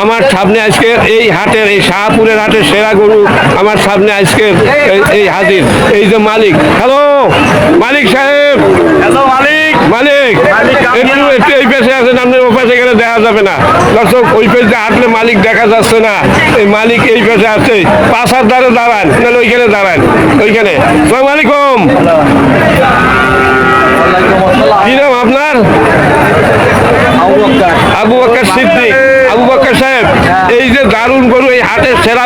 আমার সামনে আজকে এই হাটের এই শাহপুরের হাটের সেরা গরু আমার সামনে আজকে এই- হাজির। এই যে মালিক। হ্যালো মালিক সাহেব। হ্যালো মালিক। মালিক একটু এই পেশে আছেন আপনার ও পাশে গেলে দেখা যাবে না। দর্শক ওই পেশে হাঁটলে মালিক দেখা যাচ্ছে না। এই মালিক এই পেশে আছে। পাশার দ্বারে দাঁড়ান নাহলে ওইখানে দাঁড়ান। ওইখানে। সালাম আলাইকুম। কি নাম আপনার? আবু বকর সিদ্দিক। এই যে দারুণ গরু এই হাটের সেরা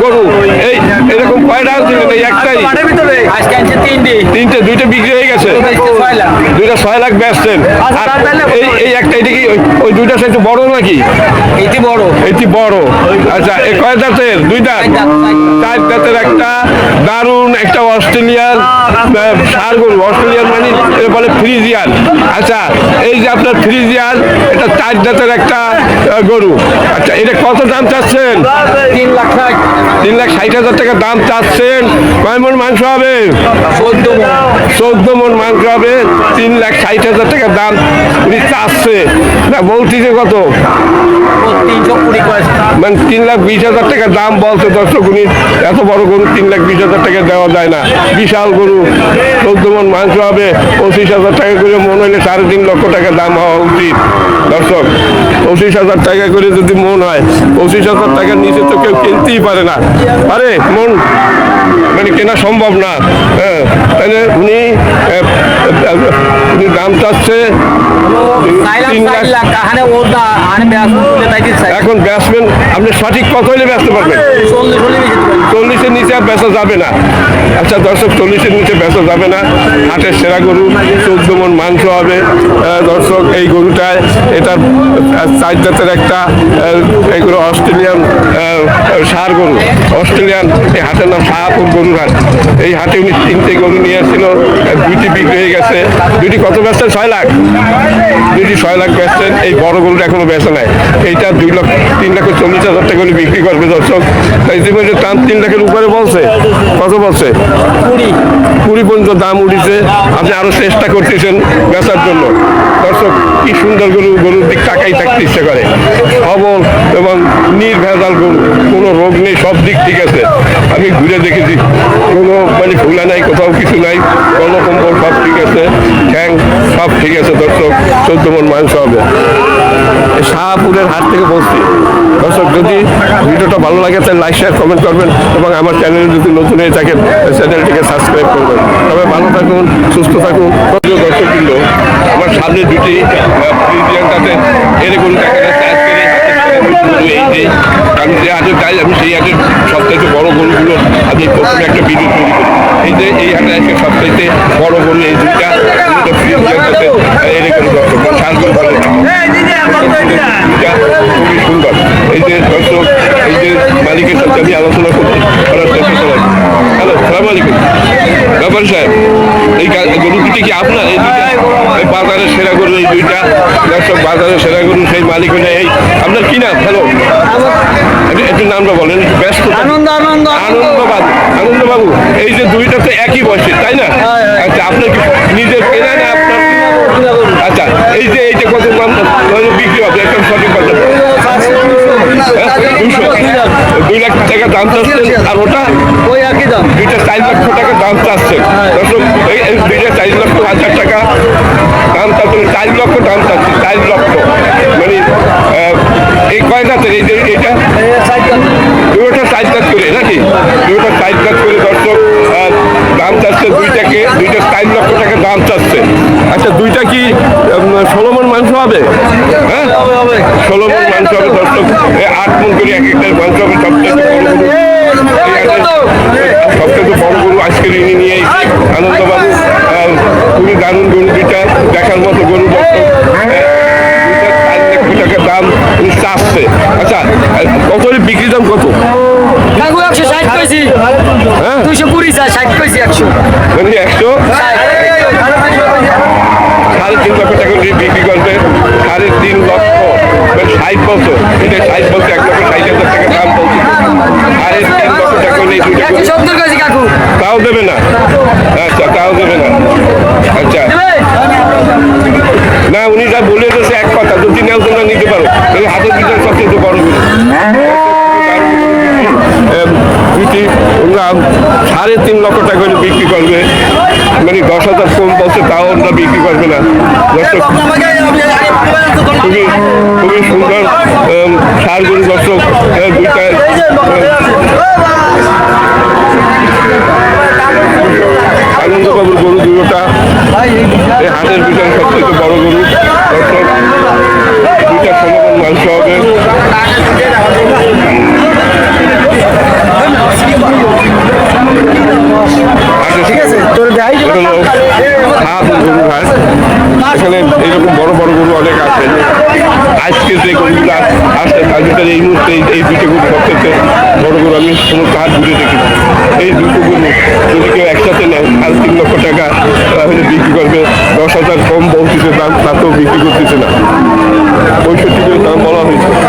গরু এই এরকম কয়টা ছিলেন এই একটাই তিনটি দুইটা বিক্রি হয়ে গেছে দুইটা ছয় লাখ বেচছেন আচ্ছা, এই একটাই দেখি ওই- ওই দুইটা সাইজ বড় নাকি এটি বড় এটি বড়। আচ্ছা এই কয় দাঁতের? দুই দাঁত? চার দাঁত, দাঁতের একটা দারুণ একটা ষাঁড় গরু। অস্ট্রেলিয়ান মানে এটা বলে ফ্রিজিয়ান। আচ্ছা এই যে আপনার ফ্রিজিয়ান এটা চার দাঁতের একটা গরু। আচ্ছা এটা কত দাম চাচ্ছেন? তিন লাখ তিন লাখ ষাট হাজার টাকা দাম চাচ্ছেন। কয় মন মাংস হবে? চোদ্দ মন মাংস হবে তিন লাখ ষাট হাজার টাকা দাম উনি চাচ্ছে না বলতেছে কত? মানে তিন লাখ বিশ হাজার টাকা দাম বলছে দর্শক, উনি এত বড় গরু, তিন লাখ বিশ হাজার টাকা দেওয়া যায় না। বিশাল গরু, চোদ্দ মন মাংস হবে পঁচিশ হাজার টাকা করে মন হইলে সাড়ে তিন লক্ষ টাকা দাম হওয়া উচিত। দর্শক, পঁচিশ হাজার টাকা করে যদি মন হয়, পঁচিশ হাজার টাকার নিচে তো কেউ কিনতেই পারে না। পারে মন? মানে কেনা সম্ভব না। হ্যাঁ তাহলে উনি উনি দাম চাচ্ছে এখন ব্যাটসম্যান আপনি সঠিক কত হলে ব্যস্ত পারবেন চল্লিশের নিচে আর বেচা যাবে না। আচ্ছা দর্শক, চল্লিশের নিচে বেচা যাবে না। হাটের সেরা গরু, চোদ্দ মন মাংস হবে। দর্শক, এই গরুটায় এটার চার জাতের একটা এগুলো অস্ট্রেলিয়ান সার গরু। অস্ট্রেলিয়ান, এই হাটের নাম শাহপুর গরুর হাট এই হাটে উনি তিনটে গরু নিয়ে এসেছিল দুইটি বিক্রি হয়ে গেছে। দুইটি কত বেচছেন? ছয় লাখ। দুইটি ছয় লাখ বেচছেন। এই বড় গরুটা এখনও বেচা নাই। এইটা দুই লাখ তিন লাখ চল্লিশ হাজার টাকা করে বিক্রি করবে, দর্শক। তাই বলছে টান তিন লাখের উপরে বলছে। কত বলছে? কুড়ি। পর্যন্ত দাম উঠেছে। আপনি আরও চেষ্টা করতেছেন বেচার জন্য। দর্শক কি সুন্দর গরু গরুর দিক তাকাই থাকতে ইচ্ছে করে। সবল এবং নির্ভেজাল গরু কোনো রোগ নেই সব দিক ঠিক আছে। আমি ঘুরে দেখেছি কোনো মানে ফুলা নাই কোথাও কিছু নাই কোনো কম্বল সব ঠিক আছে। সব ঠিক আছে দর্শক চোদ্দ মন মাংস হবে শাহপুরের হাট থেকে বলছি। দর্শক, যদি ভিডিওটা ভালো লাগে, তাহলে লাইক শেয়ার কমেন্ট করবেন এবং আমার চ্যানেলে যদি নতুন হয়ে থাকেন চ্যানেলটিকে সাবস্ক্রাইব করবেন। তবে ভালো থাকুন, সুস্থ থাকুন। দর্শক কিন্তু আমার সামনে দুটি এরকম এই হাটের যে হাটের যাই আমি সেই হাটের সবথেকে বড় গরুগুলো আমি প্রথমে একটা ভিডিও তৈরি করি এই যে এই হাটে আজকে সবথেকে বড় গরু এই দুইটা এরকম দর্শক খুবই সুন্দর এই যে মালিকের সাথে আমি আলোচনা করছি হ্যালো সালাম আলাইকুম সাহেব এই গরু দুটি কি আপনার এই বাজারের সেরা গরু এই দুইটা। দর্শক বাজারের সেরা গরু সেই মালিক হলে এই। আপনার কি নাম? হ্যালো একটু- নামটা বলেন ব্যস্ত আনন্দ আনন্দ আনন্দ। বাবু আনন্দ বাবু এই যে দুইটা তো একই বয়সে তাই না? আচ্ছা আপনার কি নিজের কেনা না আপনার? আচ্ছা এই যে এইটা কত দাম হলে বিক্রি হবে একদম সঠিক কথা। দুশো দুই লাখ টাকা দাম চাচ্ছেন আর ওটা? ওই একই দাম। দুইটা চার লক্ষ টাকা দাম চাচ্ছেন। দর্শক এই এই দুইটা চার লক্ষ হাজার টাকা দাম চাচ্ছেন দাম চাচ্ছে চার লক্ষ মানে এই কয় জাতের এই এটা দুটো চার কাজ করে নাকি দুটো চার কাজ করে দর্শক দাম চাচ্ছে দুইটাকে দুইটা চার লক্ষ টাকা দাম চাচ্ছে আচ্ছা দুইটা কি ষোলো মন মাংস হবে হ্যাঁ ষোলো মন মাংস হবে দর্শক আট মন করে এক একটা মাংস হবে সবচেয়ে বড় গরু। এই হাটে সবচেয়ে বড় গরু আজকে ঋণী নিয়ে এসেছি আনন্দবাবু আহ, খুবই দারুণ গরু দুইটা দেখার মতো গরু দর্শক আহ, দুইটা চার লক্ষ টাকা দাম উনি চাচ্ছে আচ্ছা আহ, বিক্রি দাম কত? কাকু একশো ষাট কইছি। হ্যাঁ? দুইশো কুড়ি ষাট কইছি একশো। মানে একশো? সাড়ে তিন লক্ষ টাকা দিয়ে বিক্রি করবে। সাড়ে তিন লক্ষ মানে ষাট বছর এটা ষাট বছর এক লক্ষ ষাট হাজার টাকা দাম বলছে। সাড়ে তিন লক্ষ টাকা নিয়ে তাও দেবে না। আচ্ছা তাও দেবে না আচ্ছা না উনি যা বলে দিয়েছে এক কথা যদি নেও তোমরা নিতে পারো তাহলে হাতের ভিতরে সব সবচেয়ে বড় গরু এম, দুটি ওরা সাড়ে তিন লক্ষ টাকা করে বিক্রি করবে। মানে দশ হাজার কম বলছে তাও ওরা বিক্রি করবে না। দর্শক খুবই খুবই সুন্দর ষাঁড় গরু দর্শক এ, দুইটা এম, আনন্দবাবুর গরু দুটোটা হাটের ভিতরে সবচেয়ে বড় গরু দর্শক দুইটা সমবন মাংস হবে ঠিক আছে তোর দেখাই হাট গরু হাট এখানে এইরকম বড় বড় গরু অনেক আছে। আজকে যে গরুগুলো আসছে, তার এই মুহূর্তে এই- দুটো গরু সবচেয়ে বড় গরু, আমি সমস্ত হাট ঘুরে দেখেছি এই দুটো গরু যদি কেউ একসাথে নেয় সাড়ে তিন লক্ষ টাকা তাহলে বিক্রি করবে। দশ হাজার কম বলতেছে দাম তাতেও বিক্রি করতেছে না। পঁয়ষট্টি করে দাম বলা হয়েছে।